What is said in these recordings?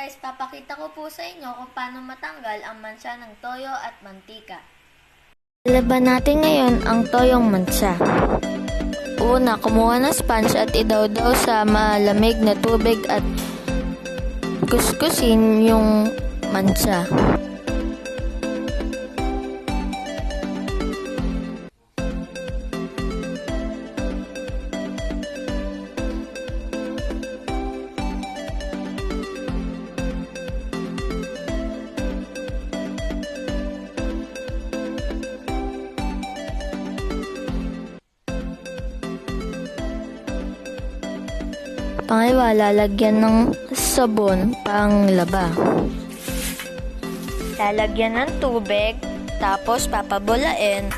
guys, papakita ko po sa inyo kung paano matanggal ang mansa ng toyo at mantika. Laban natin ngayon ang toyong mansa. Una, kumuha ng sponge at idawdaw sa malamig na tubig at kuskusin yung mansa. Pangalawa, lalagyan ng sabon pang laba. Lalagyan ng tubig, tapos papabulain,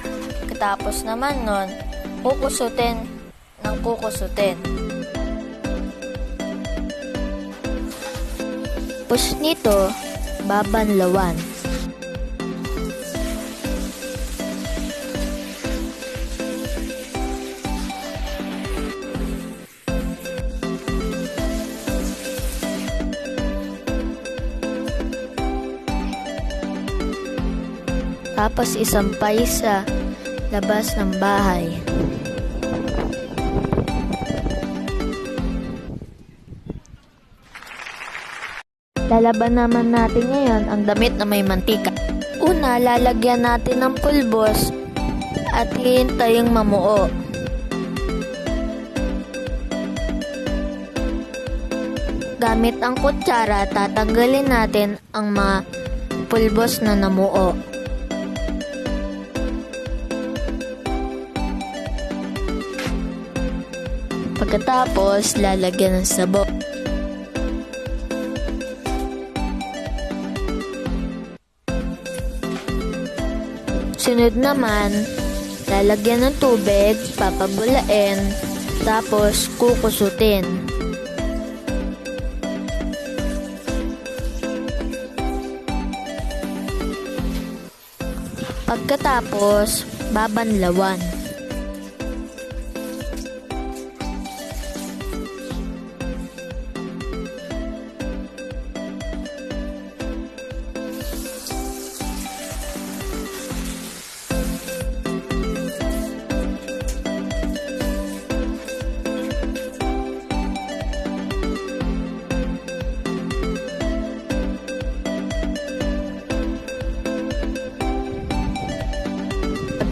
tapos naman nun, kukusutin ng kukusutin. Tapos nito, babanlawan. Tapos isampay sa labas ng bahay. Lalaban naman natin ngayon ang damit na may mantika. Una, lalagyan natin ng pulbos at hihintaying mamuo. Gamit ang kutsara, tatanggalin natin ang mga pulbos na namuo. Pagkatapos, lalagyan ng sabon. Sunod naman, lalagyan ng tubig, papabulain, tapos kukusutin. Pagkatapos, babanlawan.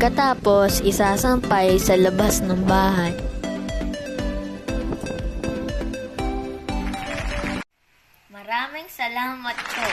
Pagkatapos, isasampay sa labas ng bahay. Maraming salamat po.